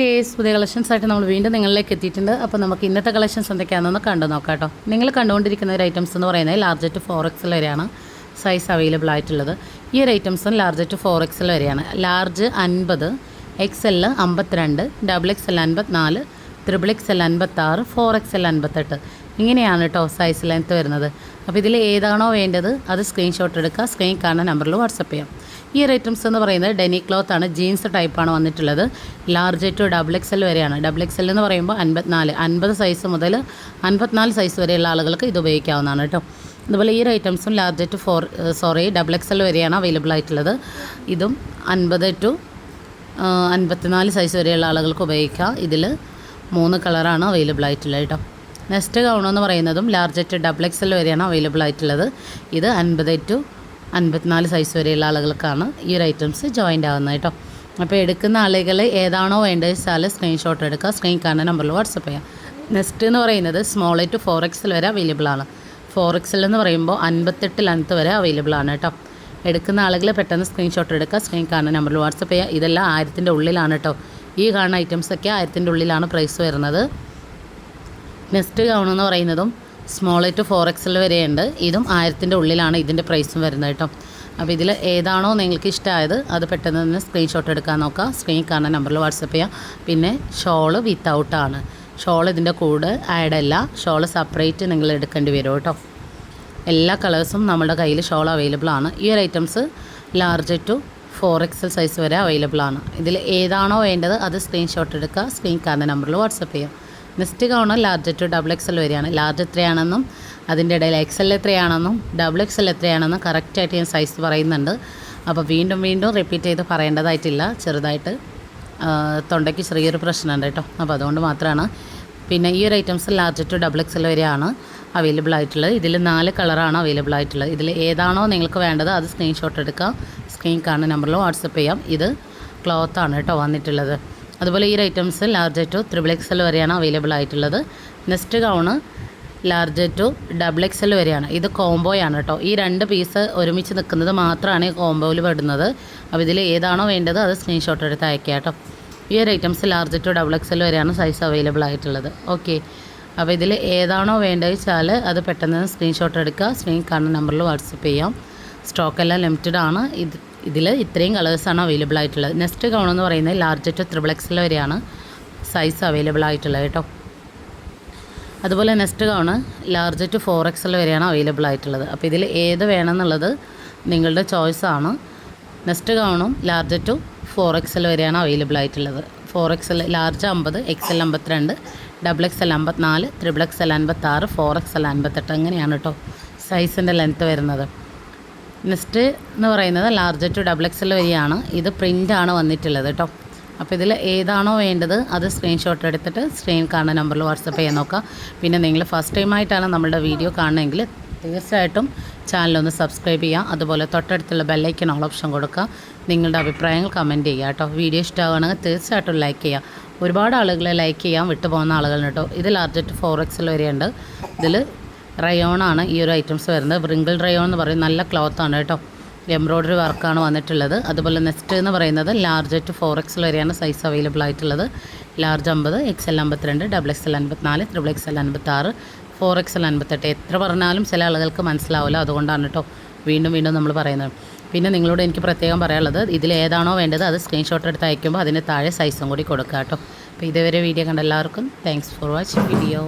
Case പുതിയ collections ആയിട്ട് നമ്മൾ വീണ്ടും നിങ്ങളിലേക്ക് എത്തിയിട്ടുണ്ട്. അപ്പോൾ നമുക്ക് ഇന്നത്തെ കളക്ഷൻസ് എന്തൊക്കെയാണെന്ന് കണ്ടു നോക്കാം കേട്ടോ. നിങ്ങൾ കണ്ടുകൊണ്ടിരിക്കുന്ന ഒരു ഐറ്റംസ് എന്ന് പറയുന്നത് ലാർജ് ടു ഫോർ എക്സൽ വരെയാണ് സൈസ് അവൈലബിൾ ആയിട്ടുള്ളത്. ഈ ഒരു ഐറ്റംസും ലാർജ് ടു ഫോർ എക്സൽ വരെയാണ്. ലാർജ് അൻപത് എക്സ് എൽ അമ്പത്തിരണ്ട് ഡബിൾ എക്സ് എൽ അൻപത്തിനാല് ത്രിബിൾ എക്സ് എൽ അൻപത്താറ് ഫോർ എക്സ് എൽ അൻപത്തെട്ട്. ഇങ്ങനെയാണ് കേട്ടോ സൈസ് ലെങ്ത്ത് വരുന്നത്. അപ്പോൾ ഇതിൽ ഏതാണോ വേണ്ടത് അത് സ്ക്രീൻഷോട്ട് എടുക്കുക. സ്ക്രീൻ കാണുന്ന നമ്പറിൽ വാട്സപ്പ് ചെയ്യാം. ഈ ഒരു ഐറ്റംസ് എന്ന് പറയുന്നത് ഡെനി ക്ലോത്ത് ആണ്. ജീൻസ് ടൈപ്പാണ് വന്നിട്ടുള്ളത്. Large to double X L വരെയാണ്. ഡബിൾ എക്സ് എൽ എന്ന് പറയുമ്പോൾ അൻപത്തിനാല് അൻപത് സൈസ് മുതൽ അൻപത്തിനാല് സൈസ് വരെയുള്ള ആളുകൾക്ക് ഇത് ഉപയോഗിക്കാവുന്നതാണ് കേട്ടോ. അതുപോലെ ഈ ഒരു ഐറ്റംസും large to four sorry double X L വരെയാണ് അവൈലബിൾ ആയിട്ടുള്ളത്. ഇതും അൻപത് ടു അൻപത്തിനാല് സൈസ് വരെയുള്ള ആളുകൾക്ക് ഉപയോഗിക്കാം. ഇതിൽ മൂന്ന് കളറാണ് അവൈലബിൾ ആയിട്ടുള്ളത് കേട്ടോ. നെക്സ്റ്റ് ഗൗൺ എന്ന് പറയുന്നതും large to double X L വരെയാണ് അവൈലബിൾ ആയിട്ടുള്ളത്. ഇത് അൻപത് ടു അൻപത്തിനാല് സൈസ് വരെയുള്ള ആളുകൾക്കാണ് ഈ ഒരു ഐറ്റംസ് ജോയിന്റ് ആവുന്നത് കേട്ടോ. അപ്പോൾ എടുക്കുന്ന ആളുകൾ ഏതാണോ വേണ്ടത് വെച്ചാൽ സ്ക്രീൻഷോട്ട് എടുക്കുക സ്ക്രീൻ കാണുന്ന നമ്പറിൽ വാട്സപ്പ് ചെയ്യാം. നെക്സ്റ്റ് എന്ന് പറയുന്നത് സ്മോൾ ടു ഫോർ എക്സിൽ വരെ അവൈലബിൾ ആണ്. ഫോർ എക്സിൽ എന്ന് പറയുമ്പോൾ അൻപത്തെട്ട് ലെങ്ത്ത് വരെ അവൈലബിൾ ആണ് കേട്ടോ. എടുക്കുന്ന ആളുകൾ പെട്ടെന്ന് സ്ക്രീൻഷോട്ട് എടുക്കുക സ്ക്രീൻ കാണുന്ന നമ്പറിൽ വാട്സപ്പ് ചെയ്യുക ഇതെല്ലാം ആയിരത്തിന്റെ ഉള്ളിലാണ് കേട്ടോ. ഈ കാണുന്ന ഐറ്റംസൊക്കെ ആയിരത്തിന്റെ ഉള്ളിലാണ് പ്രൈസ് വരുന്നത്. നെക്സ്റ്റ് എന്ന് പറയുന്നതും സ്മോൾ ടു ഫോർ എക്സൽ വരെയുണ്ട്. ഇതും ആയിരത്തിന്റെ ഉള്ളിലാണ് ഇതിന്റെ പ്രൈസും വരുന്നത് കേട്ടോ. അപ്പോൾ ഇതിൽ ഏതാണോ നിങ്ങൾക്ക് ഇഷ്ടമായത് അത് പെട്ടെന്ന് തന്നെ സ്ക്രീൻഷോട്ട് എടുക്കാൻ നോക്കുക സ്ക്രീൻ കാണുന്ന നമ്പറിൽ വാട്സപ്പ് ചെയ്യാം. പിന്നെ ഷോൾ വിത്തൗട്ടാണ് ഷോൾ ഇതിന്റെ കൂടെ ആഡ് അല്ല. ഷോൾ സെപ്പറേറ്റ് നിങ്ങൾ എടുക്കേണ്ടി വരും കേട്ടോ. എല്ലാ കളേഴ്സും നമ്മുടെ കയ്യിൽ ഷോൾ അവൈലബിൾ ആണ്. ഈ ഒരു items large to four XL size വരെ അവൈലബിൾ ആണ്. ഇതിൽ ഏതാണോ വേണ്ടത് അത് സ്ക്രീൻഷോട്ട് എടുക്കുക. സ്ക്രീൻ കാണുന്ന നമ്പറിൽ വാട്സപ്പ് ചെയ്യാം. Next gown large to double X L വരെയാണ്. ലാർജ് എത്രയാണെന്നും അതിന്റെ ഇടയിൽ എക്സ് എൽ എത്രയാണെന്നും ഡബിൾ എക്സ് എക്സൽ എത്രയാണെന്നും കറക്റ്റായിട്ട് ഞാൻ സൈസ് പറയുന്നുണ്ട്. അപ്പോൾ വീണ്ടും വീണ്ടും റിപ്പീറ്റ് ചെയ്ത് പറയേണ്ടതായിട്ടില്ല. ചെറുതായിട്ട് തൊണ്ടയ്ക്ക് ചെറിയൊരു പ്രശ്നമുണ്ട് കേട്ടോ. അപ്പോൾ അതുകൊണ്ട് മാത്രമാണ്. പിന്നെ ഈ ഒരു items large to double X L വരെയാണ് അവൈലബിൾ ആയിട്ടുള്ളത്. ഇതിൽ നാല് കളറാണ് അവൈലബിൾ ആയിട്ടുള്ളത്. ഇതിൽ ഏതാണോ നിങ്ങൾക്ക് വേണ്ടത് അത് സ്ക്രീൻഷോട്ട് എടുക്കാം. സ്ക്രീൻ കാണുന്ന നമ്പറിൽ വാട്സപ്പ് ചെയ്യാം. ഇത് ക്ലോത്താണ് കേട്ടോ വന്നിട്ടുള്ളത്. അതുപോലെ ഈ ഒരു items large to triple XL വരെയാണ് അവൈലബിൾ ആയിട്ടുള്ളത്. Next gown large to double XL വരെയാണ്. ഇത് കോംബോയാണ് കേട്ടോ. ഈ രണ്ട് പീസ് ഒരുമിച്ച് നിൽക്കുന്നത് മാത്രമാണ് കോംബോയിൽ പെടുന്നത്. അപ്പോൾ ഇതിൽ ഏതാണോ വേണ്ടത് അത് സ്ക്രീൻഷോട്ട് എടുത്ത് അയക്കുക കേട്ടോ. ഈ ഒരു items large to double XL വരെയാണ് സൈസ് അവൈലബിൾ ആയിട്ടുള്ളത്. ഓക്കെ അപ്പോൾ ഇതിൽ ഏതാണോ വേണ്ടത് വെച്ചാൽ അത് പെട്ടെന്ന് സ്ക്രീൻഷോട്ട് എടുക്കുക. സ്ക്രീൻ കാണുന്ന നമ്പറിൽ വാട്സപ്പ് ചെയ്യാം. സ്റ്റോക്കെല്ലാം ലിമിറ്റഡ് ആണ്. ഇത് ഇതിൽ ഇത്രയും കളേഴ്സാണ് അവൈലബിൾ ആയിട്ടുള്ളത്. നെക്സ്റ്റ് ഗൗൺ എന്ന് പറയുന്നത് ലാർജ് ടു ത്രിബിൾ എക്സൽ വരെയാണ് സൈസ് അവൈലബിൾ ആയിട്ടുള്ളത് കേട്ടോ. അതുപോലെ next gown large to four XL വരെയാണ് അവൈലബിൾ ആയിട്ടുള്ളത്. അപ്പോൾ ഇതിൽ ഏത് വേണമെന്നുള്ളത് നിങ്ങളുടെ ചോയ്സാണ് നെക്സ്റ്റ് ഗൗണും ലാർജ് ടു ഫോർ എക്സൽ വരെയാണ് അവൈലബിൾ ആയിട്ടുള്ളത്. ഫോർ എക്സൽ ലാർജ് അമ്പത് എക്സൽ അമ്പത്തിരണ്ട് ഡബിൾ എക്സൽ അമ്പത്തിനാല് ത്രിബിൾ എക്സൽ അൻപത്താറ് ഫോർ എക്സൽ അൻപത്തെട്ട് അങ്ങനെയാണ് കേട്ടോ സൈസിന്റെ ലെങ്ത്ത് വരുന്നത്. നെക്സ്റ്റ് എന്ന് പറയുന്നത് ലാർജ് ടു ഡബിൾ എക്സൽ വരെയാണ്. ഇത് പ്രിന്റാണ് വന്നിട്ടുള്ളത് കേട്ടോ അപ്പോൾ ഇതിൽ ഏതാണോ വേണ്ടത് അത് സ്ക്രീൻഷോട്ട് എടുത്തിട്ട് സ്ക്രീൻ കാണുന്ന നമ്പറിൽ വാട്സപ്പ് ചെയ്യാൻ നോക്കുക. പിന്നെ നിങ്ങൾ ഫസ്റ്റ് ടൈം ആയിട്ടാണ് നമ്മളുടെ വീഡിയോ കാണണമെങ്കിൽ തീർച്ചയായിട്ടും ചാനലൊന്ന് സബ്സ്ക്രൈബ് ചെയ്യുക. അതുപോലെ തൊട്ടടുത്തുള്ള ബെല്ലൈക്കൻ ഓൾ ഓപ്ഷൻ കൊടുക്കുക. നിങ്ങളുടെ അഭിപ്രായങ്ങൾ കമന്റ് ചെയ്യുക കേട്ടോ വീഡിയോ ഇഷ്ടമാവുകയാണെങ്കിൽ തീർച്ചയായിട്ടും ലൈക്ക് ചെയ്യുക. ഒരുപാട് ആളുകളെ ലൈക്ക് ചെയ്യാൻ വിട്ടുപോകുന്ന ആളുകളുണ്ട് കേട്ടോ ഇത് ലാർജറ്റ് ഫോർ എക്സിൽ വരെയുണ്ട്. ഇതിൽ റയോണാണ് ഈ ഒരു ഐറ്റംസ് വരുന്നത്. ബ്രിങ്കിൾ റയോൺ എന്ന് പറയും. നല്ല ക്ലോത്താണ് കേട്ടോ. എംബ്രോയ്ഡറി വർക്കാണ് വന്നിട്ടുള്ളത്. അതുപോലെ നെക്സ്റ്റ് എന്ന് പറയുന്നത് ലാർജ് ടു ഫോർ എക്സ് വരെയാണ് സൈസ് അവൈലബിൾ ആയിട്ടുള്ളത്. ലാർജ് അമ്പത് എക്സ് എൽ അമ്പത്തിരണ്ട് ഡബിൾ എക്സ് എൽ അൻപത്തിനാല് ത്രിബിൾ എക്സ് എൽ അൻപത്താറ് ഫോർ എക്സ് എൽ അൻപത്തെട്ട്. എത്ര പറഞ്ഞാലും ചില ആളുകൾക്ക് മനസ്സിലാവില്ല. അതുകൊണ്ടാണ് കേട്ടോ വീണ്ടും വീണ്ടും നമ്മൾ പറയുന്നത്. പിന്നെ നിങ്ങളോട് എനിക്ക് പ്രത്യേകം പറയാനുള്ളത് ഇതിൽ ഏതാണോ വേണ്ടത് അത് സ്ക്രീൻഷോട്ട് എടുത്ത് അയക്കുമ്പോൾ അതിന് താഴെ സൈസും കൂടി കൊടുക്കുക കേട്ടോ. അപ്പോൾ ഇതുവരെ വീഡിയോ കണ്ട എല്ലാവർക്കും താങ്ക്സ് ഫോർ വാച്ചിങ് വീഡിയോ